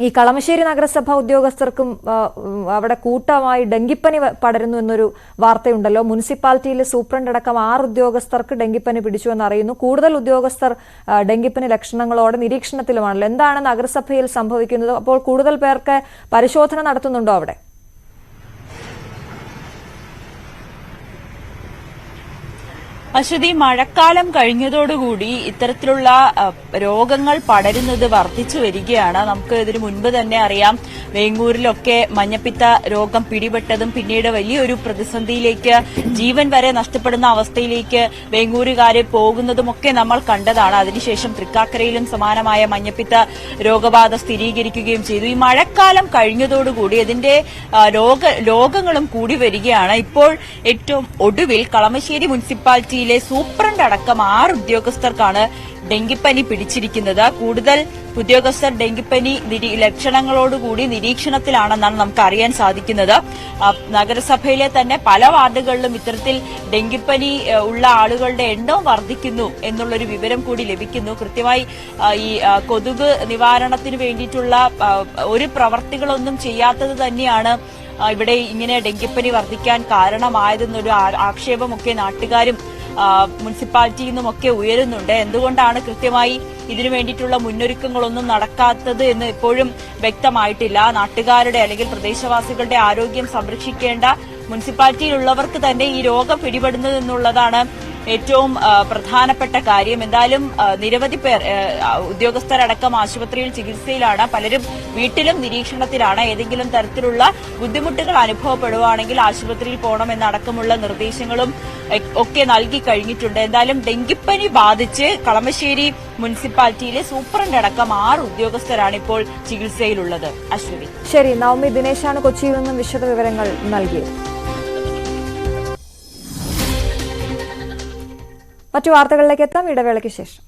ഈ കളമശ്ശേരി നഗരസഭ ഉദ്യോഗസ്ഥർക്കും അവിടെ കൂട്ടമായി ഡെങ്കിപ്പനി പടരുന്നു എന്നൊരു വാർത്തയുണ്ടല്ലോ. മുനിസിപ്പാലിറ്റിയിലെ സൂപ്രണ്ട് അടക്കം ആറ് ഉദ്യോഗസ്ഥർക്ക് ഡെങ്കിപ്പനി പിടിച്ചു എന്നറിയുന്നു. കൂടുതൽ ഉദ്യോഗസ്ഥർ ഡെങ്കിപ്പനി ലക്ഷണങ്ങളോടെ നിരീക്ഷണത്തിലുമാണല്ലോ. എന്താണ് നഗരസഭയിൽ സംഭവിക്കുന്നത്? അപ്പോൾ കൂടുതൽ പേർക്ക് പരിശോധന നടത്തുന്നുണ്ടോ അവിടെ? അശ്വതി മഴക്കാലം കഴിഞ്ഞതോടുകൂടി ഇത്തരത്തിലുള്ള രോഗങ്ങൾ പടരുന്നത് വർദ്ധിച്ചു വരികയാണ്. നമുക്ക് ഇതിനു മുൻപ് തന്നെ അറിയാം വേങ്ങൂരിലൊക്കെ മഞ്ഞപ്പിത്ത രോഗം പിടിപെട്ടതും പിന്നീട് വലിയൊരു പ്രതിസന്ധിയിലേക്ക് ജീവൻ വരെ നഷ്ടപ്പെടുന്ന അവസ്ഥയിലേക്ക് വേങ്ങൂരുകാര് പോകുന്നതുമൊക്കെ നമ്മൾ കണ്ടതാണ്. അതിനുശേഷം തൃക്കാക്കരയിലും സമാനമായ മഞ്ഞപ്പിത്ത രോഗബാധ സ്ഥിരീകരിക്കുകയും ചെയ്തു. ഈ മഴക്കാലം കഴിഞ്ഞതോടുകൂടി ഇതിന്റെ ആ, രോഗ രോഗങ്ങളും കൂടി വരികയാണ്. ഇപ്പോൾ ഏറ്റവും ഒടുവിൽ കളമശ്ശേരി മുനിസിപ്പാലിറ്റിയിലെ സൂപ്രണ്ട് അടക്കം ആറ് ഉദ്യോഗസ്ഥർക്കാണ് ഡെങ്കിപ്പനി പിടിച്ചിരിക്കുന്നത്. കൂടുതൽ ഉദ്യോഗസ്ഥർ ഡെങ്കിപ്പനി ലക്ഷണങ്ങളോടുകൂടി നിരീക്ഷണത്തിലാണെന്നാണ് നമുക്ക് അറിയാൻ സാധിക്കുന്നത് നഗരസഭയിലെ തന്നെ പല വാർഡുകളിലും ഇത്തരത്തിൽ ഡെങ്കിപ്പനി ഉള്ള ആളുകളുടെ എണ്ണവും വർദ്ധിക്കുന്നു എന്നുള്ളൊരു വിവരം കൂടി ലഭിക്കുന്നു. കൃത്യമായി ഈ കൊതുക് നിവാരണത്തിന് വേണ്ടിയിട്ടുള്ള ഒരു പ്രവർത്തികളൊന്നും ചെയ്യാത്തത് തന്നെയാണ് ഇവിടെ ഇങ്ങനെ ഡെങ്കിപ്പനി വർദ്ധിക്കാൻ കാരണമായതെന്നൊരു ആക്ഷേപമൊക്കെ നാട്ടുകാരും മുനിസിപ്പാലിറ്റിയിൽ നിന്നുമൊക്കെ ഉയരുന്നുണ്ട്. എന്തുകൊണ്ടാണ് കൃത്യമായി ഇതിനു വേണ്ടിയിട്ടുള്ള മുന്നൊരുക്കങ്ങളൊന്നും നടക്കാത്തത് എന്ന് ഇപ്പോഴും വ്യക്തമായിട്ടില്ല. നാട്ടുകാരുടെ അല്ലെങ്കിൽ പ്രദേശവാസികളുടെ ആരോഗ്യം സംരക്ഷിക്കേണ്ട മുനിസിപ്പാലിറ്റിയിലുള്ളവർക്ക് തന്നെ ഈ രോഗം പിടിപെടുന്നത് എന്നുള്ളതാണ് ഏറ്റവും പ്രധാനപ്പെട്ട കാര്യം. എന്തായാലും നിരവധി പേർ ഉദ്യോഗസ്ഥരടക്കം ആശുപത്രിയിൽ ചികിത്സയിലാണ്. പലരും വീട്ടിലും നിരീക്ഷണത്തിലാണ്. ഏതെങ്കിലും തരത്തിലുള്ള ബുദ്ധിമുട്ടുകൾ അനുഭവപ്പെടുവാണെങ്കിൽ ആശുപത്രിയിൽ പോകണമെന്നടക്കമുള്ള നിർദ്ദേശങ്ങളും ഒക്കെ നൽകി കഴിഞ്ഞിട്ടുണ്ട്. എന്തായാലും ഡെങ്കിപ്പനി ബാധിച്ച് കളമശ്ശേരി മുനിസിപ്പാലിറ്റിയിലെ സൂപ്രണ്ട് അടക്കം ആറ് ഉദ്യോഗസ്ഥരാണ് ഇപ്പോൾ ചികിത്സയിലുള്ളത്. അശ്വതി. ശരി നവമി ദിനേശാണ് കൊച്ചിയിൽ നിന്നും വിശദ വിവരങ്ങൾ നൽകിയത്. മറ്റു വാർത്തകളിലേക്ക് എത്താം. ഇടവേളയ്ക്ക് ശേഷം.